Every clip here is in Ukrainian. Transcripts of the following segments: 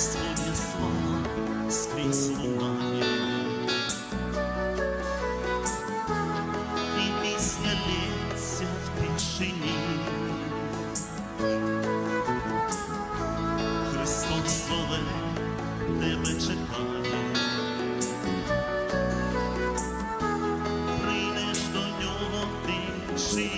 Господня слава скрізь лунає, і пісня лється в тишині. Христос зове, тебе чекає. Прийдеш до нього ти чи?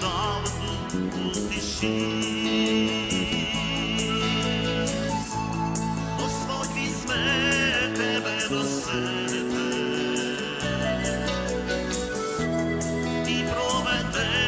Правду у тиші. Господь візьме тебе до себе і проведе.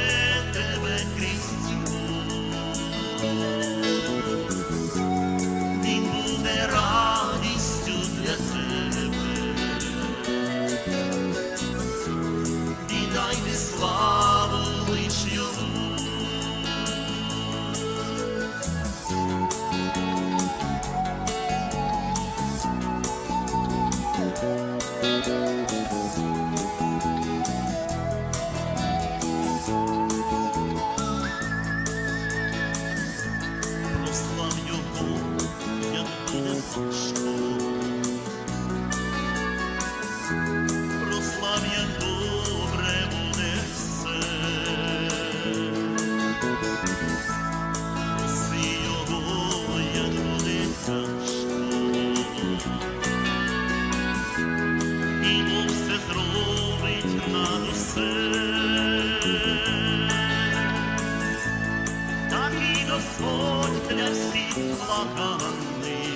Господь для всіх благаний,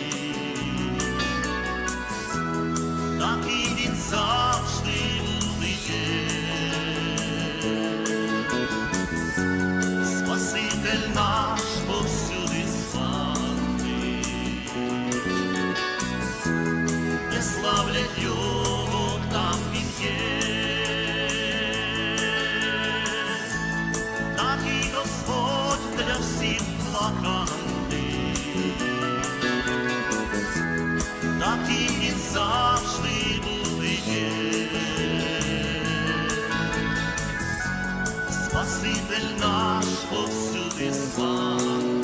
і він завжди буде. Спаситель наш повсюди славний, не славлять його, там він є. Так і Господь для всіх благаний, так і was sie will, Nachwuchs zu wissen.